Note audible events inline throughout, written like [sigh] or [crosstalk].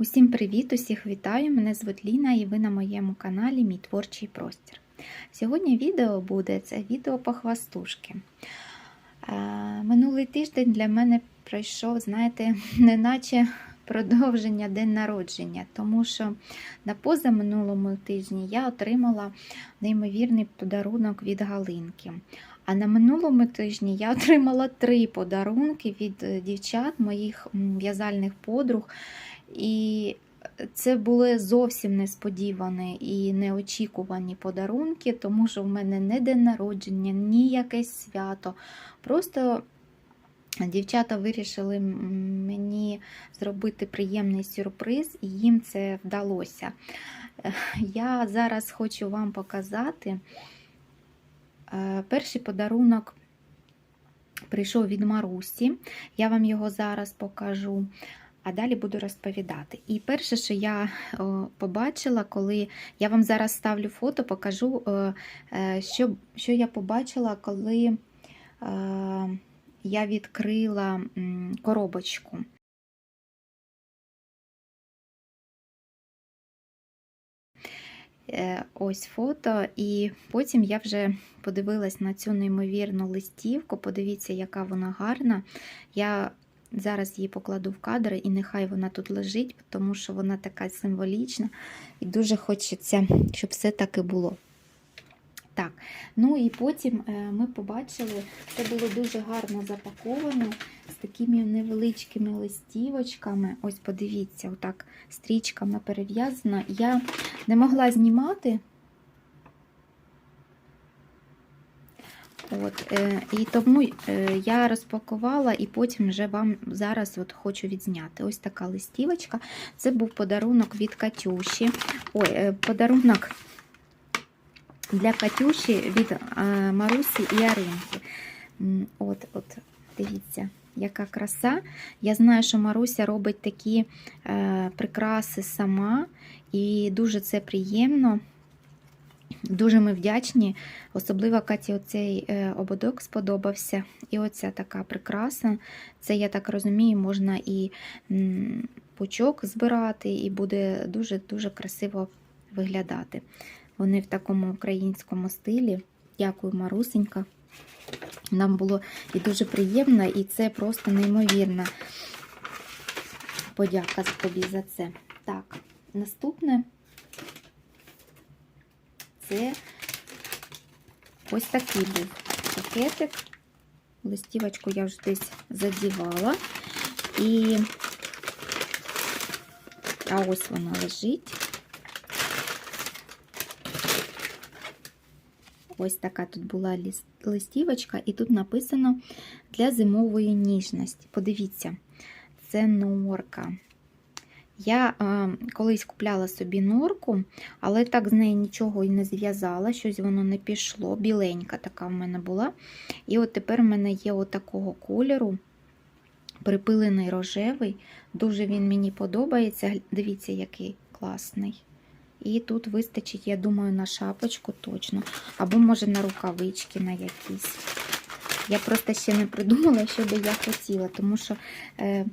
Усім привіт! Усіх вітаю! Мене звуть Ліна і ви на моєму каналі Мій творчий простір. Сьогодні відео буде це відео по хвастушки. Е, Минулий тиждень для мене пройшов, знаєте, [laughs] неначе продовження день народження, тому що на позаминулому тижні я отримала неймовірний подарунок від Галинки. А на минулому тижні я [laughs] отримала три подарунки від е, дівчат, моїх в'язальних подруг. І це були зовсім несподівані і неочікувані подарунки, тому що в мене не день народження, ні якесь свято. Просто дівчата вирішили мені зробити приємний сюрприз, і їм це вдалося. [laughs] Я зараз хочу вам показати е, перший подарунок. Прийшов від Марусі, я вам його зараз покажу а далі буду розповідати. І перше, що я побачила, коли я вам зараз ставлю фото, покажу, е, що, що я побачила, коли е, я відкрила коробочку. Е, Ось фото, і потім я вже подивилась на цю неймовірну листівку. Подивіться, яка вона гарна. Я Зараз її покладу в кадр, і нехай вона тут лежить, тому що вона така символічна і дуже хочеться, щоб все таки було. Так, ну і потім ми побачили, це було дуже гарно запаковано з такими невеличкими листівочками. Ось подивіться, отак стрічками перев'язано. Я не могла знімати. От, е, І тому е, я розпакувала і потім вже вам зараз от хочу відзняти. Ось така листівочка. Це був подарунок від Катюші. Ой, е, подарунок для Катюші від Марусі і Аринки. От, от, Дивіться, яка краса. Я знаю, що Маруся робить такі е, прикраси сама, і дуже це приємно. Дуже ми вдячні, особливо Каті оцей е, ободок сподобався. І оця така прикраса. Це, я так розумію, можна і пучок збирати, і буде дуже-дуже красиво виглядати. Вони в такому українському стилі. Дякую, Марусенька. Нам було і дуже приємно, і це просто неймовірна подяка тобі за це. Так, наступне це ось такий був пакетик. Листівочку я вже десь задівала. І а ось вона лежить. Ось така тут була листівочка, і тут написано для зимової ніжності. Подивіться, це норка. Я е, колись купляла собі норку, але так з неї нічого і не зв'язала, щось воно не пішло. Біленька така в мене була. І от тепер в мене є от кольору, припилений рожевий. Дуже він мені подобається. Дивіться, який класний. І тут вистачить, я думаю, на шапочку точно. Або, може, на рукавички на якісь. Я просто ще не придумала, що би я хотіла, тому що. Е,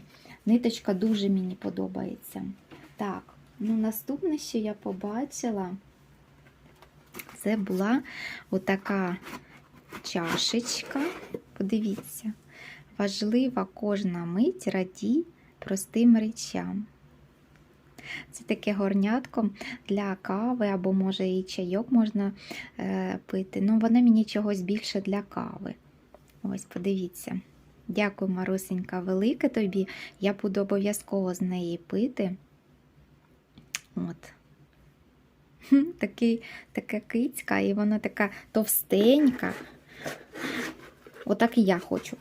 Ниточка дуже мені подобається. Так, ну наступне, що я побачила, це була отака чашечка. Подивіться, важлива кожна мить радій простим речам. Це таке горнятко для кави, або, може, і чайок можна е, пити. Ну, воно мені чогось більше для кави. Ось, подивіться. Дякую, Марусенька, велике тобі. Я буду обов'язково з неї пити. От. [laughs] Такий, Така кицька, і вона така товстенька. Отак і я хочу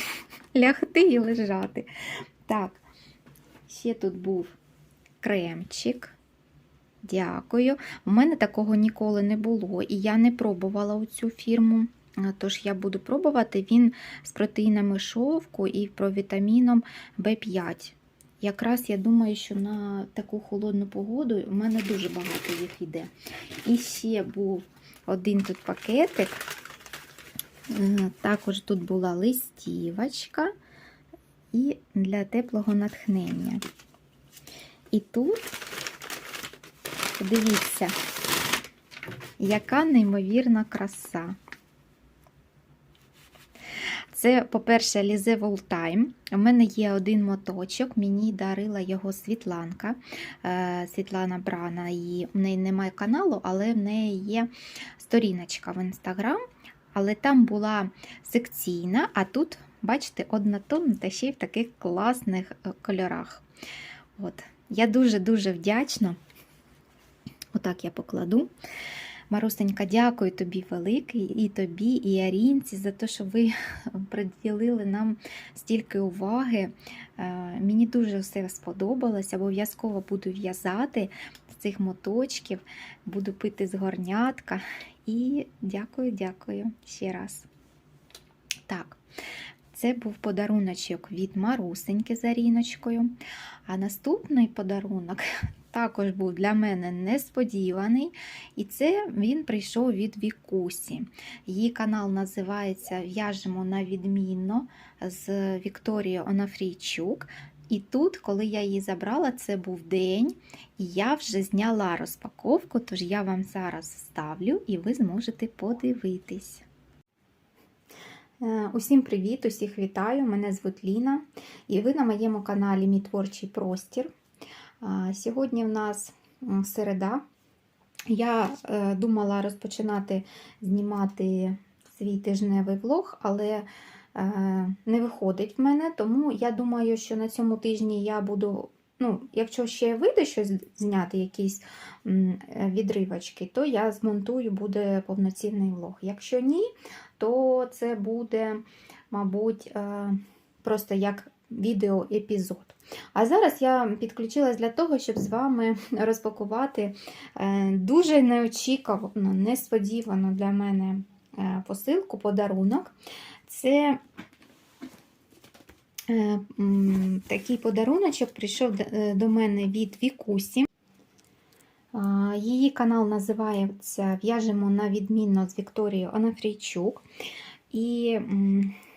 [laughs] лягти і лежати. Так, ще тут був кремчик. Дякую. У мене такого ніколи не було, і я не пробувала цю фірму. Тож я буду пробувати він з протеїнами шовку і провітаміном В5. Якраз я думаю, що на таку холодну погоду у мене дуже багато їх йде. І ще був один тут пакетик. Також тут була листівочка і для теплого натхнення. І тут, подивіться, яка неймовірна краса. Це, по-перше, Лізе Волтайм. У мене є один моточок, мені дарила його Світланка. Е, Світлана Брана. І в неї немає каналу, але в неї є сторіночка в інстаграм. Але там була секційна, а тут, бачите, однотонна та ще й в таких класних е, кольорах. От. Я дуже-дуже вдячна. Отак я покладу. Марусенька, дякую тобі велике, і тобі, і Арінці, за те, що ви [laughs] приділили нам стільки уваги. Е, Мені дуже все сподобалось. Обов'язково буду в'язати з цих моточків, буду пити з горнятка. І дякую, дякую ще раз. Так, це був подаруночок від Марусеньки з Аріночкою. А наступний подарунок [laughs] також був для мене несподіваний. І це він прийшов від Вікусі. Її канал називається В'яжемо на відмінно з Вікторією Онафрійчук. І тут, коли я її забрала, це був день, і я вже зняла розпаковку, тож я вам зараз вставлю і ви зможете подивитись. Е, Усім привіт, усіх вітаю! Мене звуть Ліна, і ви на моєму каналі Мій творчий простір. Сьогодні в нас середа. Я е, думала розпочинати знімати свій тижневий влог, але е, не виходить в мене, тому я думаю, що на цьому тижні я буду. Ну, якщо ще вийде щось зняти, якісь е, відривочки, то я змонтую, буде повноцінний влог. Якщо ні, то це буде, мабуть, е, просто як відеоепізод. А зараз я підключилась для того, щоб з вами [laughs] розпакувати е, дуже неочікувано, несподівано для мене посилку, подарунок. Це такий подаруночок прийшов е, до мене від Вікусі. Її канал називається В'яжемо на відмінно з Вікторією Анафрійчук. І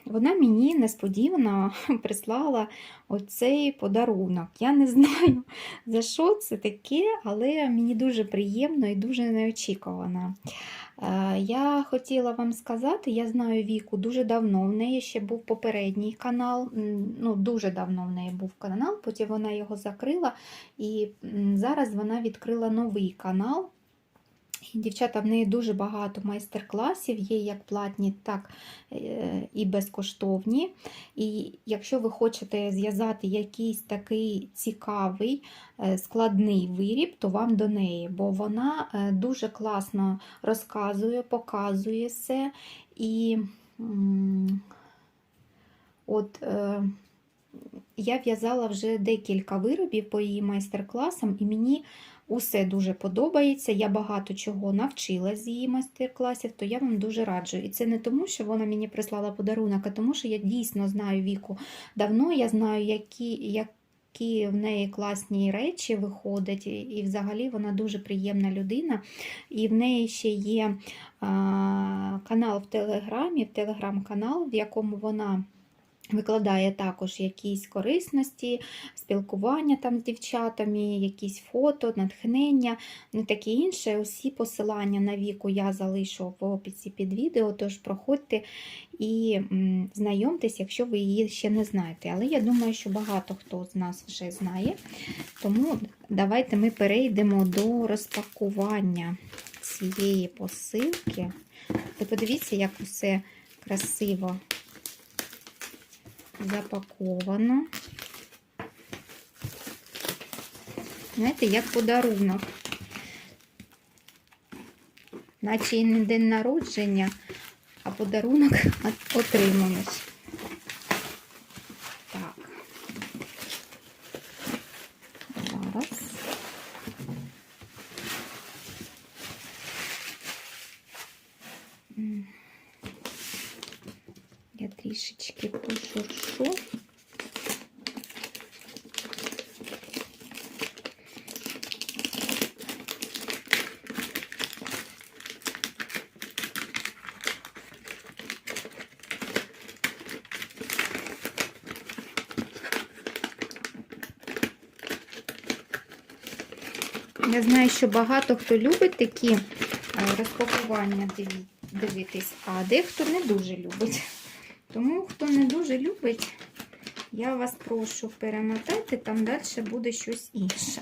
вона мені несподівано [laughs] прислала оцей подарунок. Я не знаю, за що це таке, але мені дуже приємно і дуже неочікувано. Е, Я хотіла вам сказати, я знаю Віку дуже давно. В неї ще був попередній канал. Ну, дуже давно в неї був канал, потім вона його закрила. І зараз вона відкрила новий канал. Дівчата, в неї дуже багато майстер-класів, є як платні, так е, і безкоштовні. І якщо ви хочете зв'язати якийсь такий цікавий, е, складний виріб, то вам до неї, бо вона е, дуже класно розказує, показує все. І от я в'язала вже декілька виробів по її майстер-класам, і мені усе дуже подобається. Я багато чого навчилась з її майстер-класів, то я вам дуже раджу. І це не тому, що вона мені прислала подарунок, а тому, що я дійсно знаю віку давно, я знаю, які. які в неї класні речі виходять, і- взагалі вона дуже приємна людина. І в неї ще є а, канал в Телеграмі, телеграм-канал, в якому вона викладає також якісь корисності, спілкування там з дівчатами, якісь фото, натхнення, ну таке інше. Усі посилання на віку я залишу в описі під відео, тож проходьте і знайомтесь, якщо ви її ще не знаєте. Але я думаю, що багато хто з нас вже знає. Тому давайте ми перейдемо до розпакування цієї посилки. Ви подивіться, як усе красиво запаковано. Знаєте, як подарунок. Наче і не день народження, а подарунок от- отримуєш. Так. Зараз. М. Я трішечки пошуршу. Я знаю, що багато хто любить такі е, розпакування дивитись, а дехто не дуже любить. Тому, хто не дуже любить, я вас прошу перемотати, там далі буде щось інше.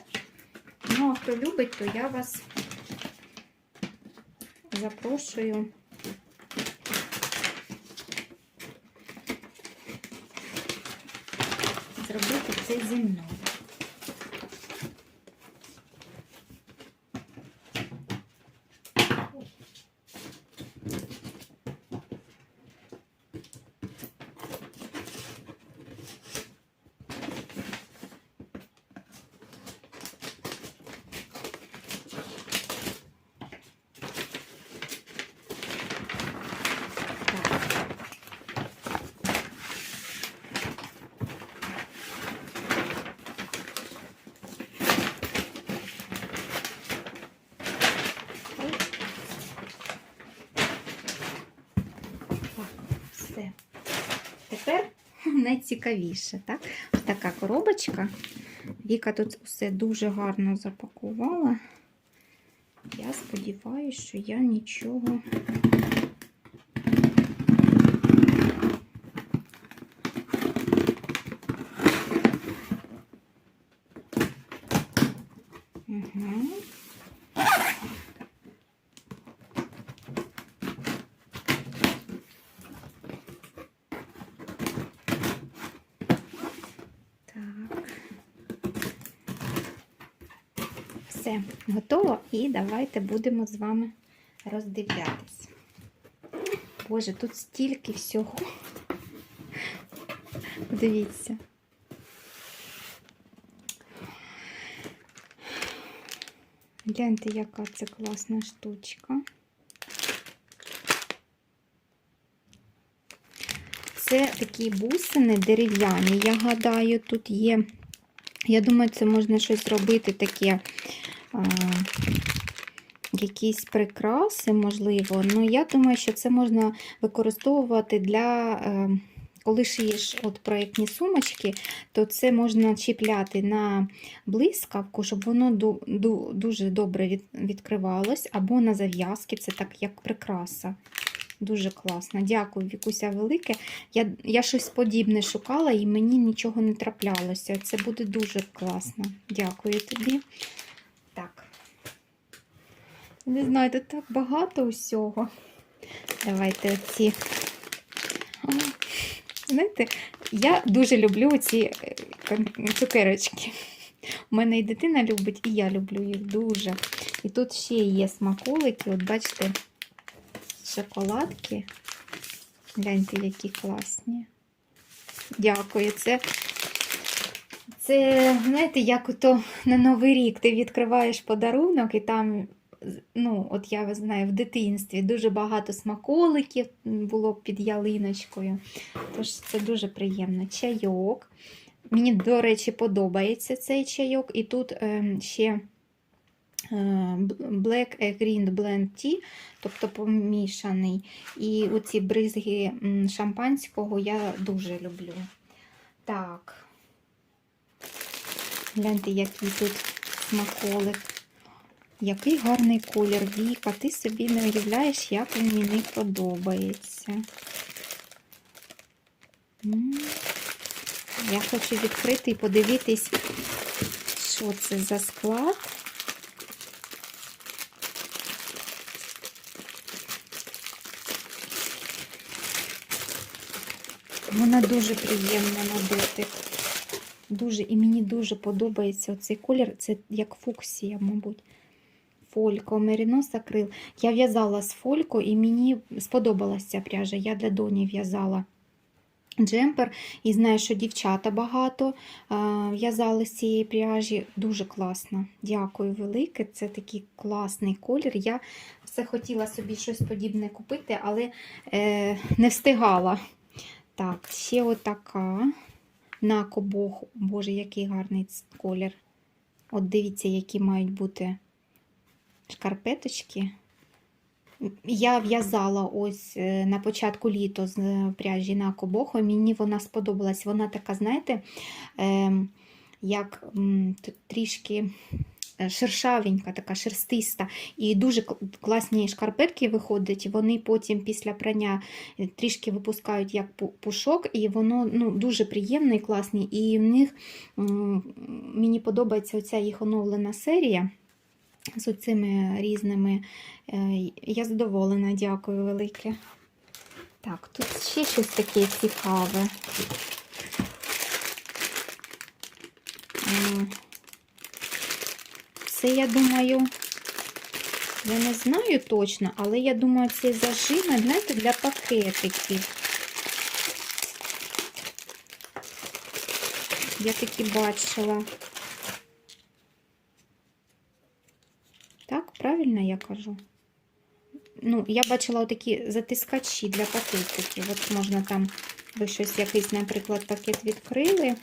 Ну, а хто любить, то я вас запрошую. Зробити це зі мною. Так, все. Тепер найцікавіше, так? Ось така коробочка. Віка тут все дуже гарно запакувала. Я сподіваюся, що я нічого. Угу. Так. Все, готово. І давайте будемо з вами роздивлятись. Боже, тут стільки всього. Дивіться. Гляньте, яка це класна штучка. Це такі бусини дерев'яні. Я гадаю, тут є. Я думаю, це можна щось зробити таке, якісь прикраси, можливо. Ну, я думаю, що це можна використовувати для, е, коли шиєш от проєктні сумочки, то це можна чіпляти на блискавку, щоб воно ду- ду- дуже добре відкривалось, або на зав'язки, це так як прикраса. Дуже класно. Дякую, Вікуся велике. Я, я щось подібне шукала і мені нічого не траплялося. Це буде дуже класно. Дякую тобі. Не знаю, тут так багато усього. Давайте ці. Знаєте, я дуже люблю ці е, цукерочки. У мене і дитина любить, і я люблю їх дуже. І тут ще є смаколики. От бачите, шоколадки. Гляньте, які класні. Дякую. Це, це знаєте, як ото на Новий рік ти відкриваєш подарунок, і там, ну, от я знаю, в дитинстві дуже багато смаколиків було під ялиночкою. Тож це дуже приємно. Чайок. Мені, до речі, подобається цей чайок. І тут е, ще е, Black Green Blend Tea, тобто помішаний. І оці бризги шампанського я дуже люблю. Так. Гляньте, який тут смаколик. Який гарний колір Віка. Ти собі не уявляєш, як він мені подобається. Я хочу відкрити і подивитись, що це за склад. Вона дуже приємна на дотик. Дуже, і мені дуже подобається цей колір. Це як фуксія, мабуть. Фолько, мерінос акрил. Я в'язала з фолько і мені сподобалася ця пряжа. Я для доні в'язала джемпер. І знаю, що дівчата багато в'язали з цієї пряжі. Дуже класно. Дякую велике. Це такий класний колір. Я все хотіла собі щось подібне купити, але е, не встигала. Так, ще отака. На кобох. Боже, який гарний колір. От дивіться, які мають бути шкарпеточки. Я в'язала ось е, на початку літа з е, пряжі на кобоху. Мені вона сподобалась. Вона така, знаєте, ем, як трішки е, шершавенька, така шерстиста. І дуже класні шкарпетки виходять. Вони потім після прання трішки випускають як пушок, і воно ну, дуже приємне і класне. І в них мені подобається оця їх оновлена серія з цими різними. Е, Я задоволена, дякую велике. Так, тут ще щось таке цікаве. Це, я думаю, я не знаю точно, але я думаю, це зажими, знаєте, для пакетиків. Я такі бачила. Так, правильно я кажу? Ну, я бачила отакі затискачі для пакетиків. От можна там, ви щось якийсь, наприклад, пакет відкрили,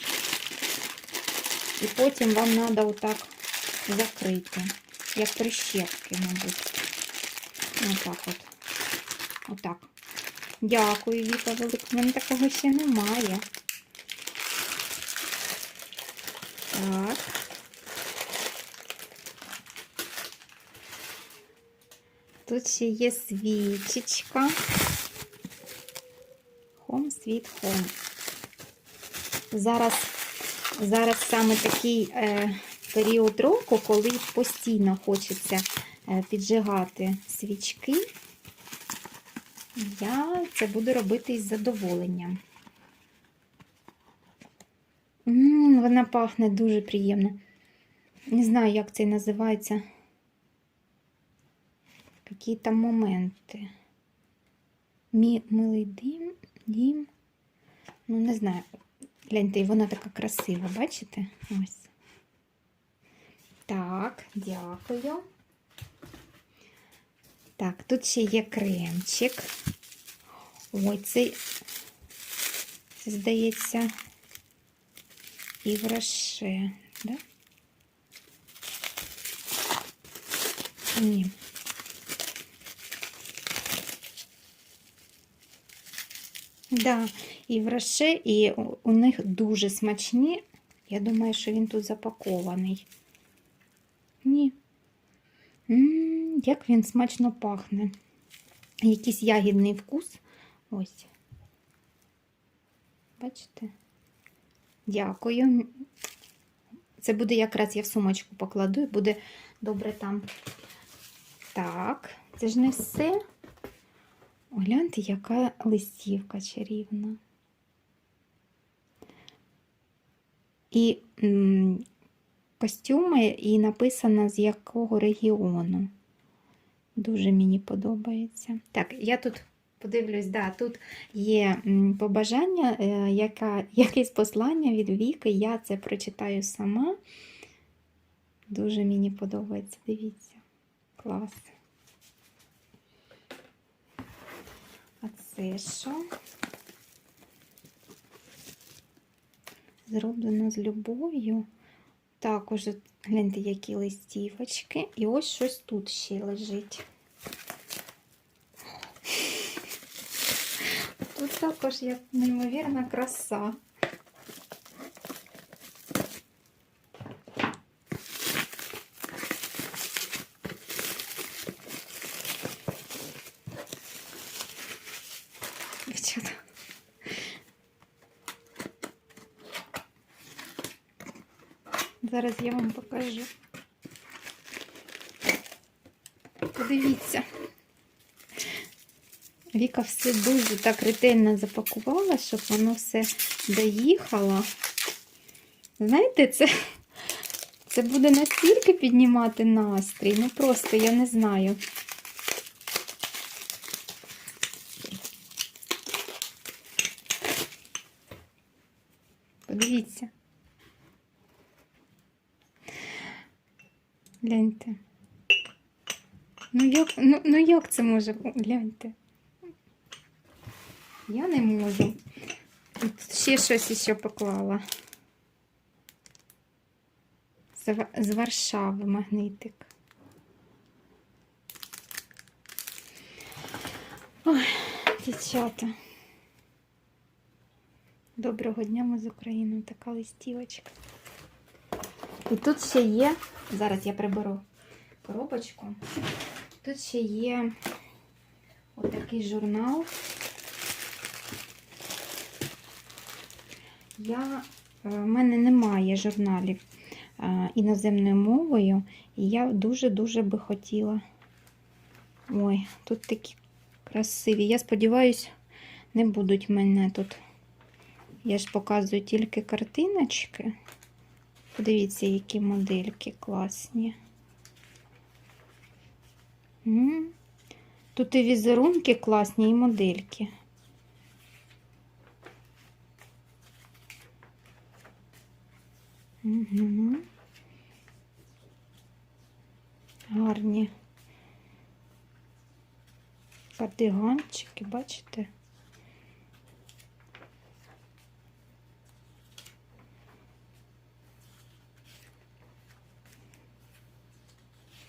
і потім вам треба отак закрити. Як прищепки, мабуть. Отак от. Отак. Дякую, Віка Велика. У мене такого ще немає. Так. Тут ще є свічечка. Home Sweet Home. Зараз, зараз саме такий е, період року, коли постійно хочеться е, піджигати свічки. Я це буду робити із задоволенням. М, вона пахне дуже приємно. Не знаю, як це називається. Які там моменти. Мі, милий дим, дім. Ну, не знаю. Гляньте, вона така красива, бачите? Ось. Так, дякую. Так, тут ще є кремчик. Ой, це, це здається, і враше, да? Ні. Да, і враше, і у- них дуже смачні. Я думаю, що він тут запакований. Ні. М, як він смачно пахне. Якийсь ягідний вкус. Ось. Бачите? Дякую. Це буде якраз я в сумочку покладу і буде добре там. Так, це ж не все. Гляньте, яка листівка чарівна. І м, костюми, і написано з якого регіону. Дуже мені подобається. Так, я тут подивлюсь, да, тут є побажання, е, яка, якесь послання від Віки. Я це прочитаю сама. Дуже мені подобається. Дивіться. Клас. А це що? Зроблено з любов'ю. Також, гляньте, які листівочки. І ось щось тут ще лежить. Тут також є неймовірна краса. Дівчата. Зараз я вам покажу. Подивіться. Віка все дуже так ретельно запакувала, щоб воно все доїхало. Знаєте, це, це буде настільки піднімати настрій. Ну просто я не знаю. Подивіться. Гляньте. Ну як, ну, ну як це може? Гляньте. Я не можу. Тут ще щось ще поклала. З Варшави магнитик. Ой, дівчата. Доброго дня ми з України. Така листівочка. І тут ще є Зараз я приберу коробочку. Тут ще є отакий журнал. Я, е, в мене немає журналів е, іноземною мовою, і я дуже-дуже би хотіла. Ой, тут такі красиві. Я сподіваюся, не будуть мене тут. Я ж показую тільки картиночки. Подивіться, які модельки класні. Тут і візерунки класні, і модельки. Угу. Гарні. Кардиганчики, бачите?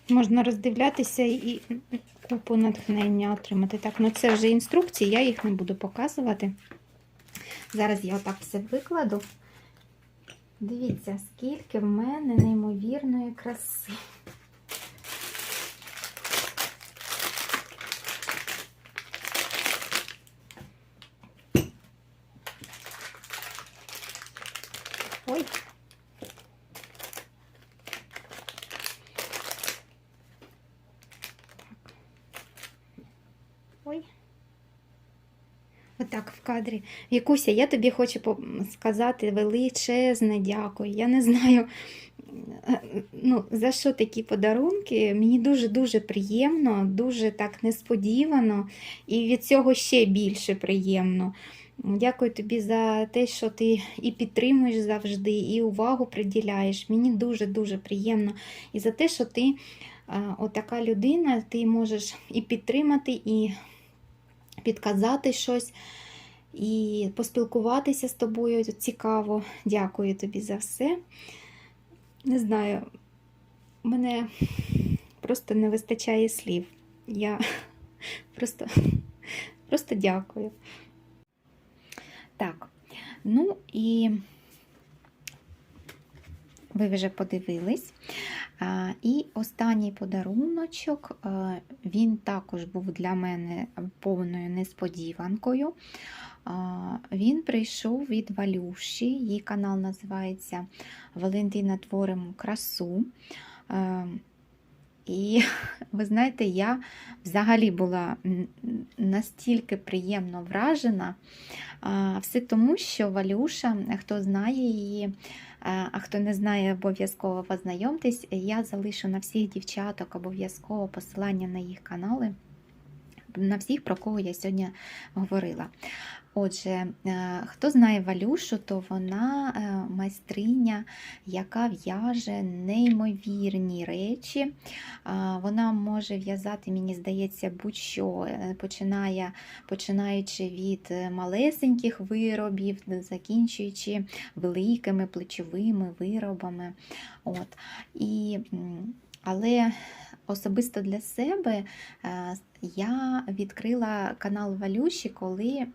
Можна роздивлятися і купу натхнення отримати. Так, ну це вже інструкції, я їх не буду показувати. Зараз я отак все викладу. Дивіться, скільки в мене неймовірної краси. Ой. Ой. Отак в кадрі. Вікуся, я тобі хочу сказати величезне дякую. Я не знаю, ну, за що такі подарунки. Мені дуже-дуже приємно, дуже так несподівано, і від цього ще більше приємно. Дякую тобі за те, що ти і підтримуєш завжди, і увагу приділяєш. Мені дуже-дуже приємно. І за те, що ти отака людина, ти можеш і підтримати, і підказати щось, і поспілкуватися з тобою цікаво. Дякую тобі за все. Не знаю, мене просто не вистачає слів. Я [laughs] просто, просто дякую. Так, ну і ви вже подивились. І останній подаруночок, він також був для мене повною несподіванкою. Він прийшов від Валюші, її канал називається Валентина Творимо красу. І [laughs] ви знаєте, я взагалі була настільки приємно вражена. Все тому, що Валюша, хто знає її, а хто не знає, обов'язково познайомтесь. Я залишу на всіх дівчаток обов'язково посилання на їх канали, на всіх, про кого я сьогодні говорила. Отже, е, хто знає Валюшу, то вона е, майстриня, яка в'яже неймовірні речі. Вона може в'язати, мені здається, будь-що, е, починає, починаючи від малесеньких виробів, закінчуючи великими плечовими виробами. От. І, але особисто для себе е, я відкрила канал Валюші, коли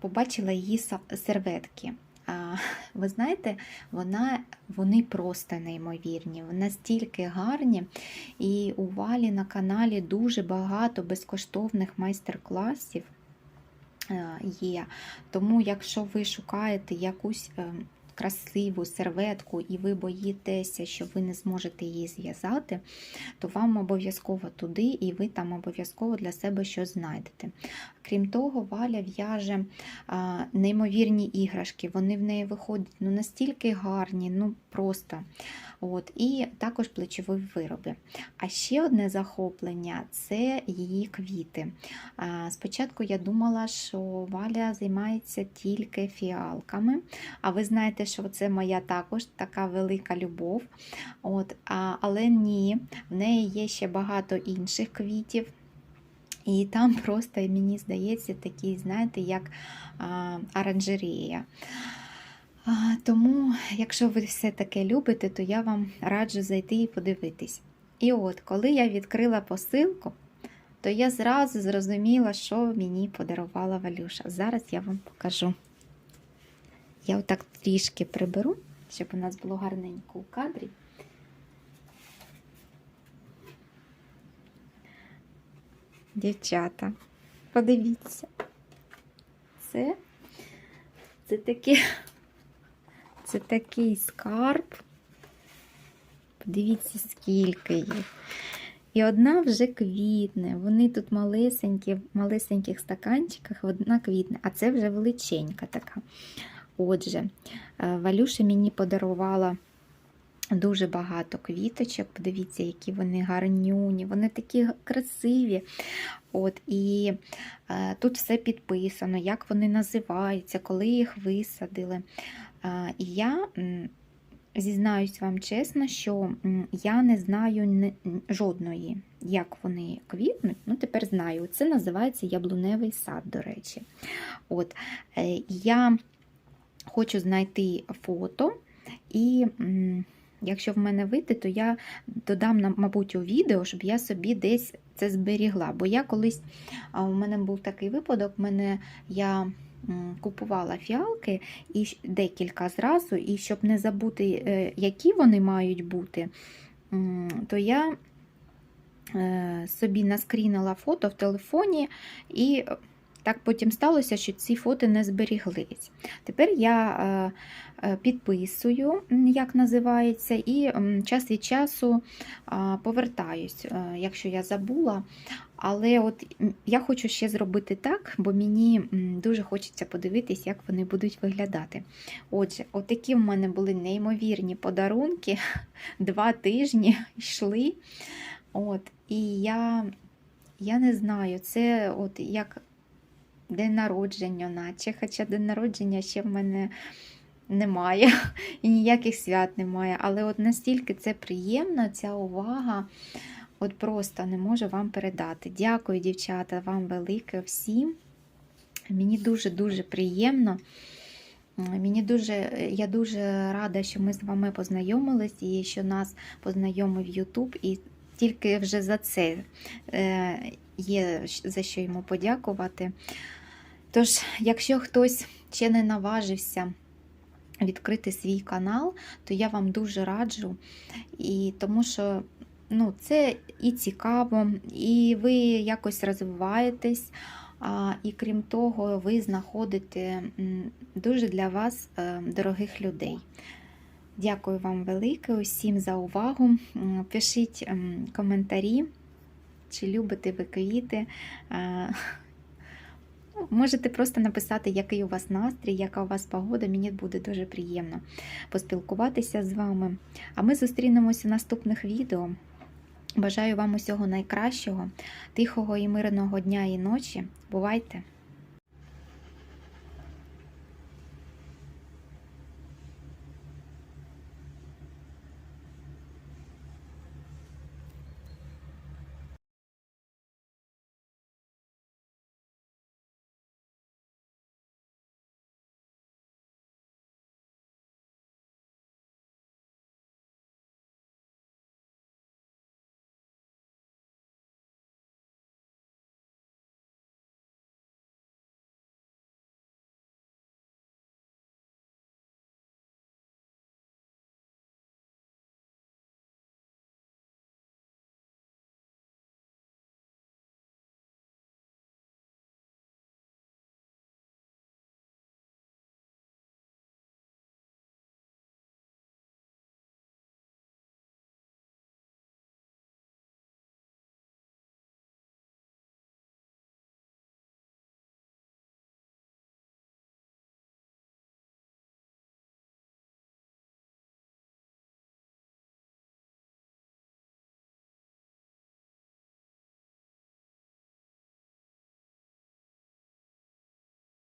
побачила її серветки. Ви знаєте, вона, вони просто неймовірні, настільки гарні. І у Валі на каналі дуже багато безкоштовних майстер-класів е, є. Тому, якщо ви шукаєте якусь е, красиву серветку і ви боїтеся, що ви не зможете її зв'язати, то вам обов'язково туди, і ви там обов'язково для себе щось знайдете. Крім того, Валя в'яже неймовірні іграшки, вони в неї виходять ну, настільки гарні, ну просто. От, І також плечові вироби. А ще одне захоплення це її квіти. Спочатку я думала, що Валя займається тільки фіалками, а ви знаєте, що це моя також така велика любов. От, Але ні, в неї є ще багато інших квітів. І там просто, мені здається, такий, знаєте, як оранжерея. Тому, якщо ви все таке любите, то я вам раджу зайти і подивитись. І от, коли я відкрила посилку, то я зразу зрозуміла, що мені подарувала Валюша. Зараз я вам покажу. Я отак трішки приберу. щоб у нас було гарненько у кадрі. Дівчата, подивіться. Це, це таке, це такий скарб. Подивіться, скільки їх. І одна вже квітне. Вони тут малесенькі, в малесеньких стаканчиках, одна квітне, а це вже величенька така. Отже, е, Валюша мені подарувала дуже багато квіточок. Подивіться, які вони гарнюні, вони такі красиві. От, І е, тут все підписано, як вони називаються, коли їх висадили. І я зізнаюсь вам чесно, що я не знаю жодної, як вони квітнуть. Ну, тепер знаю. Це називається яблуневий сад, до речі. От, е, я хочу знайти фото і. Якщо в мене вийде, то я додам, мабуть, у відео, щоб я собі десь це зберігла. Бо я колись, у мене був такий випадок, мене я купувала фіалки і декілька зразу, і щоб не забути, е, які вони мають бути, то я е, собі наскрінила фото в телефоні і. Так потім сталося, що ці фото не зберіглись. Тепер я е, е, підписую, як називається, і час від часу повертаюсь, е, якщо я забула. Але от я хочу ще зробити так, бо мені дуже хочеться подивитись, як вони будуть виглядати. Отже, отакі в мене були неймовірні подарунки. [laughs] Два тижні йшли. От, і я, я не знаю, це от як день народження, наче, хоча день народження ще в мене немає, [laughs] і ніяких свят немає. Але от настільки це приємно, ця увага. От просто не можу вам передати. Дякую, дівчата, вам велике всім. Мені дуже-дуже приємно. Мені дуже, я дуже рада, що ми з вами познайомились і що нас познайомив Ютуб. І тільки вже за це е, є за що йому подякувати. Тож, якщо хтось ще не наважився відкрити свій канал, то я вам дуже раджу. І тому що ну, це і цікаво, і ви якось розвиваєтесь. А, і крім того, ви знаходите дуже для вас е, дорогих людей. Дякую вам велике усім за увагу. Пишіть коментарі, чи любите ви квіти. Можете просто написати, який у вас настрій, яка у вас погода. Мені буде дуже приємно поспілкуватися з вами. А ми зустрінемося в наступних відео. Бажаю вам усього найкращого, тихого і мирного дня і ночі. Бувайте!